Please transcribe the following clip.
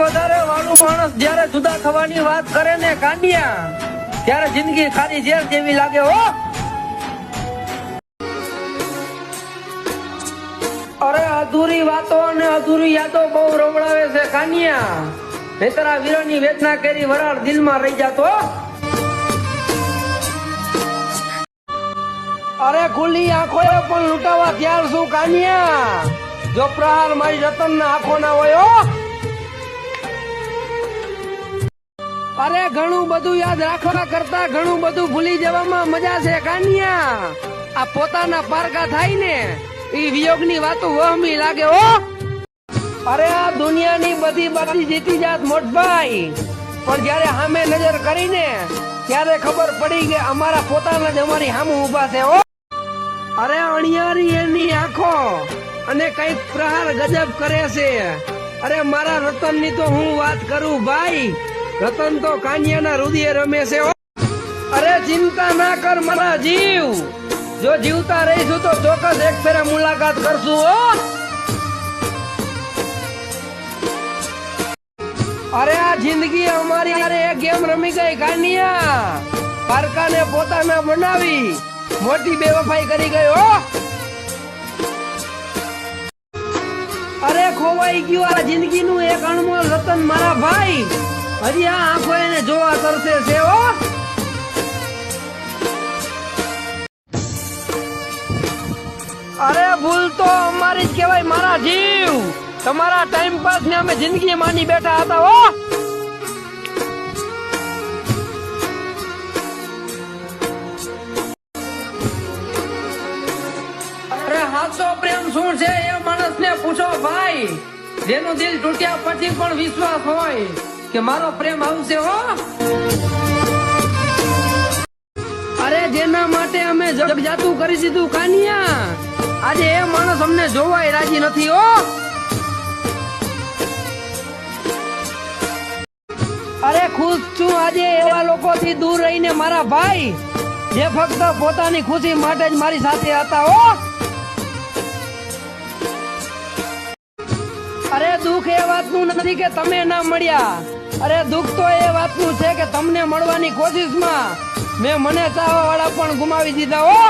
વધારે વાળું માણસ જયારે જુદા થવાની વાત કરે ને કાંડિયા, ત્યારે જિંદગી ખાલી ઝેર જેવી લાગે હો. અરે અધૂરી વાતો અને અધૂરી યાદો બહુ રમડાવે છે કાનિયા નહીતર આ વીરોની વેદના કરી વરાળ દિલમાં રહી જાતો અરે ખુલ્લી આંખો પણ લૂંટાવા ત્યાર શું કાનિયા જો પ્રહાર મારી રતન ના આંખો ના હોય અરે ઘણું બધું યાદ રાખવા કરતા ઘણું બધું ભૂલી જવામાં મજા છે, કાનિયા. આ પોતાના પારકા થાય ને એ વિયોગની વાતો વહમી લાગે, હો. અરે આ દુનિયાની બધી બધી જીતી જાત મોટભાઈ. પણ જયારે સામે નજર કરીને, ત્યારે ખબર પડી કે અમારા પોતાના જ અમારી સામે ઊભા છે, હો. અરે અણિયારી એની આંખો અને કંઈક પ્રહાર ગજબ કરે છે. અરે મારા રતનની તો હું વાત કરું, ભાઈ. રતન તો કાન્યાના રુદિયે રમે છે અરે ચિંતા ના કર મારા જીવ. જો જીવતા રહીશું તો ચોક્કસ એક ફેરા મુલાકાત કરશું હો. અરે આ જિંદગી અમારી અરે એક ગેમ રમી ગઈ કાનિયા. પારકાને પોતાના બનાવી મોટી બેવફાઈ કરી ગઈ હો. અરે ખોવાઈ ગયું આ જિંદગીનું એક અણમોલ રતન મારા ભાઈ. આ આંખો એને જોવા કરશે છે ઓ અરે ભૂલ તો અમારી જ કહેવાય, મારા જીવ. તમારા ટાઈમ પાસ ને અમે જિંદગી માની બેઠા હતા, હો. અરે હાચો પ્રેમ શું છે, એ માણસને પૂછો ભાઈ. જેનું દિલ તૂટ્યા પછી પણ વિશ્વાસ હોય. કે મારો પ્રેમ આવશે, હો. અરે, જેના માટે અમે જગ જાતું કરી દીધું કાનિયા આજે એ માણસ અમને જોવાય રાજી નથી, હો. અરે, ખુશ છું આજે એવા લોકોથી દૂર રહીને મારા ભાઈ, જે ફક્ત પોતાની ખુશી માટે જ મારી સાથે હતા, હો. વાતનું નથી કે તમે ના મળ્યા. અરે દુઃખ તો એ વાતનું છે કે તમને મળવાની કોશિશમાં મેં મને ચાહવા વાળા પણ ગુમાવી દીધા હો.